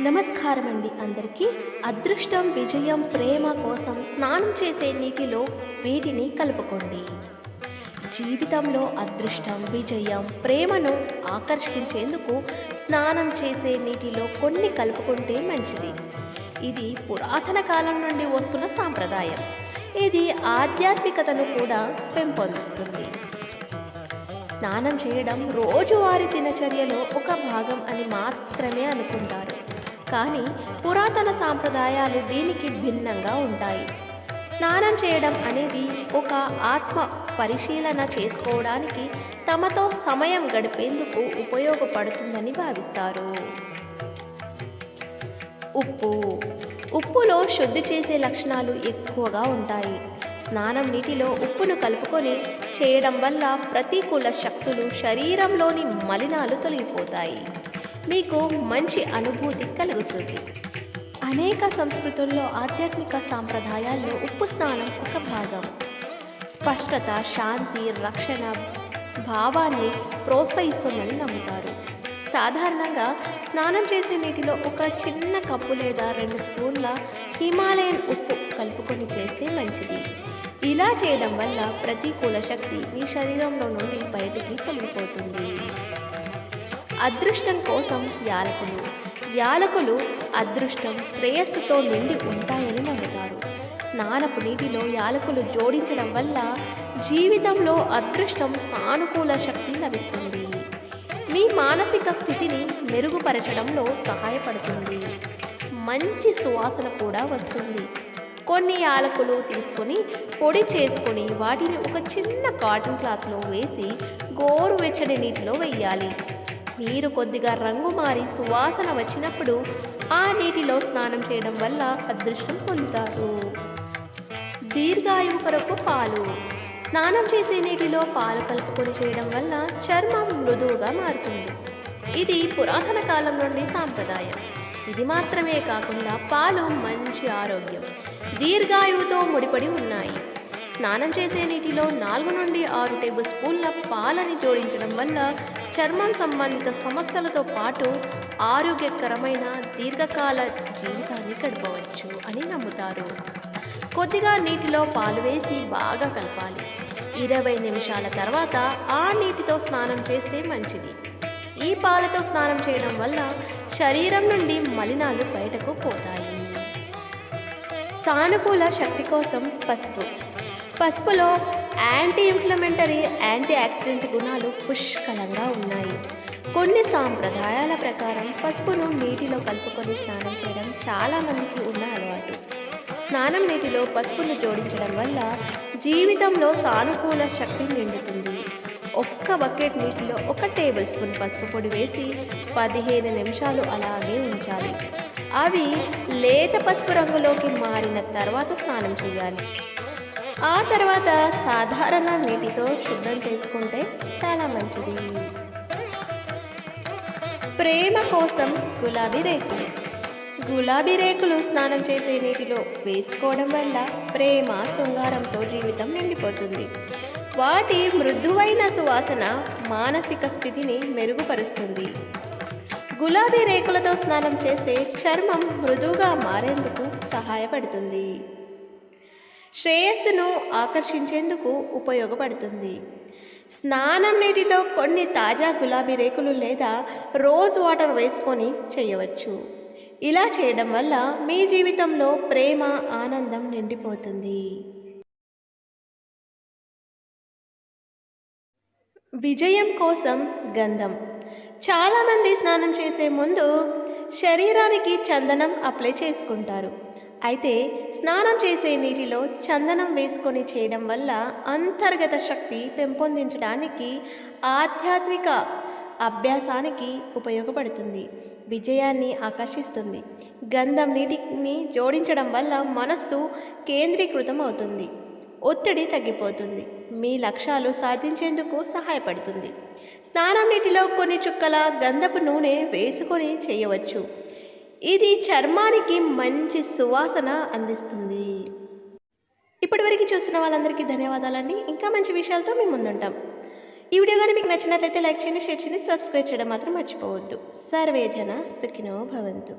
నమస్కారం అండి అందరికీ. అదృష్టం విజయం ప్రేమ కోసం స్నానం చేసే నీటిలో వీటిని కలుపుకోండి. జీవితంలో అదృష్టం విజయం ప్రేమను ఆకర్షించేందుకు స్నానం చేసే నీటిలో కొన్ని కలుపుకుంటే మంచిది. ఇది పురాతన కాలం నుండి వస్తున్న సాంప్రదాయం. ఇది ఆధ్యాత్మికతను కూడా పెంపొందిస్తుంది. స్నానం చేయడం రోజువారీ దినచర్యలో ఒక భాగం అని మాత్రమే అనుకుంటారు. కానీ పురాతన సాంప్రదాయాలు దీనికి భిన్నంగా ఉంటాయి. స్నానం చేయడం అనేది ఒక ఆత్మ పరిశీలన చేసుకోవడానికి తమతో సమయం గడిపేందుకు ఉపయోగపడుతుందని భావిస్తారు. ఉప్పు. ఉప్పులో శుద్ధి చేసే లక్షణాలు ఎక్కువగా ఉంటాయి. స్నానం నీటిలో ఉప్పును కలుపుకొని చేయడం వల్ల ప్రతికూల శక్తులు శరీరంలోని మలినాలు తొలగిపోతాయి. మీకు మంచి అనుభూతి కలుగుతుంది. అనేక సంస్కృతుల్లో ఆధ్యాత్మిక సాంప్రదాయాల్లో ఉప్పు స్నానం ఒక భాగం. స్పష్టత శాంతి రక్షణ భావాన్ని ప్రోత్సహిస్తుందని నమ్ముతారు. సాధారణంగా స్నానం చేసే నీటిలో ఒక చిన్న కప్పు లేదా రెండు స్పూన్ల హిమాలయన్ ఉప్పు కలుపుకొని చేస్తే మంచిది. ఇలా చేయడం వల్ల ప్రతికూల శక్తి మీ శరీరంలో నుండి బయటికి తొలగిపోతుంది. అదృష్టం కోసం యాలకులు. యాలకులు అదృష్టం శ్రేయస్సుతో నిండి ఉంటాయని నమ్ముతారు. స్నానపు నీటిలో యాలకులు జోడించడం వల్ల జీవితంలో అదృష్టం సానుకూల శక్తి లభిస్తుంది. మీ మానసిక స్థితిని మెరుగుపరచడంలో సహాయపడుతుంది. మంచి సువాసన కూడా వస్తుంది. కొన్ని యాలకులు తీసుకొని పొడి చేసుకొని వాటిని ఒక చిన్న కాటన్ క్లాత్లో వేసి గోరువెచ్చని నీటిలో వేయాలి. నీరు కొద్దిగా రంగు మారి సువాసన వచ్చినప్పుడు ఆ నీటిలో స్నానం చేయడం వల్ల అదృష్టం పొందుతారు. దీర్ఘాయువు కొరకు పాలు. స్నానం చేసే నీటిలో పాలు కలుపుకొని చేయడం వల్ల చర్మం మృదువుగా మారుతుంది. ఇది పురాతన కాలం నుండి సాంప్రదాయం. ఇది మాత్రమే కాకుండా పాలు మంచి ఆరోగ్యం. దీర్ఘాయువుతో ముడిపడి ఉన్నాయి. స్నానం చేసే నీటిలో నాలుగు నుండి ఆరు టేబుల్ స్పూన్ల పాలని జోడించడం వల్ల చర్మం సంబంధిత సమస్యలతో పాటు ఆరోగ్యకరమైన దీర్ఘకాల జీవితాన్ని గడపవచ్చు అని నమ్ముతారు. కొద్దిగా నీటిలో పాలు వేసి బాగా కలపాలి. ఇరవై నిమిషాల తర్వాత ఆ నీటితో స్నానం చేస్తే మంచిది. ఈ పాలతో స్నానం చేయడం వల్ల శరీరం నుండి మలినాలు బయటకు పోతాయి. సానుకూల శక్తి కోసం పసుపు పసుపులో యాంటీ ఇన్ఫ్లమెంటరీ యాంటీ యాక్సిడెంట్ గుణాలు పుష్కలంగా ఉన్నాయి. కొన్ని సాంప్రదాయాల ప్రకారం పసుపును నీటిలో కలుపుకొని స్నానం చేయడం చాలామందికి ఉన్న అలవాటు. స్నానం నీటిలో పసుపును జోడించడం వల్ల జీవితంలో సానుకూల శక్తి నిండుతుంది. ఒక్క బకెట్ నీటిలో ఒక టేబుల్ స్పూన్ పసుపు పొడి వేసి పదిహేను నిమిషాలు అలాగే ఉంచాలి. అవి లేత పసుపు రంగులోకి మారిన తర్వాత స్నానం చేయాలి. ఆ తర్వాత సాధారణ నీటితో శుభ్రం చేసుకుంటే చాలా మంచిది. ప్రేమ కోసం గులాబీ రేకులు. గులాబీ రేకులు స్నానం చేసే నీటిలో వేసుకోవడం వల్ల ప్రేమ శృంగారంతో జీవితం నిండిపోతుంది. వాటి మృదువైన సువాసన మానసిక స్థితిని మెరుగుపరుస్తుంది. గులాబీ రేకులతో స్నానం చేస్తే చర్మం మృదువుగా మారేందుకు సహాయపడుతుంది. శ్రేయస్సును ఆకర్షించేందుకు ఉపయోగపడుతుంది. స్నానం నీటిలో కొన్ని తాజా గులాబీ రేకులు లేదా రోజ్ వాటర్ వేసుకొని చేయవచ్చు. ఇలా చేయడం వల్ల మీ జీవితంలో ప్రేమ ఆనందం నిండిపోతుంది. విజయం కోసం గంధం. చాలామంది స్నానం చేసే ముందు శరీరానికి చందనం అప్లై చేసుకుంటారు. అయితే స్నానం చేసే నీటిలో చందనం వేసుకొని చేయడం వల్ల అంతర్గత శక్తి పెంపొందించడానికి ఆధ్యాత్మిక అభ్యాసానికి ఉపయోగపడుతుంది. విజయాన్ని ఆకర్షిస్తుంది. గంధం నీటిని జోడించడం వల్ల మనస్సు కేంద్రీకృతం అవుతుంది ఒత్తిడి తగ్గిపోతుంది. మీ లక్ష్యాలు సాధించేందుకు సహాయపడుతుంది. స్నానం నీటిలో కొన్ని చుక్కల గంధపు నూనె వేసుకొని చేయవచ్చు. ఇది చర్మానికి మంచి సువాసన అందిస్తుంది. ఇప్పటివరకు చూసిన వాళ్ళందరికీ ధన్యవాదాలండి. ఇంకా మంచి విషయాలతో మేము ముందుంటాం. ఈ వీడియో కానీ మీకు నచ్చినట్లయితే లైక్ చేయండి షేర్ చేయండి సబ్స్క్రైబ్ చేయడం మాత్రం మర్చిపోవద్దు. సర్వే జన సుఖినో భవంతు.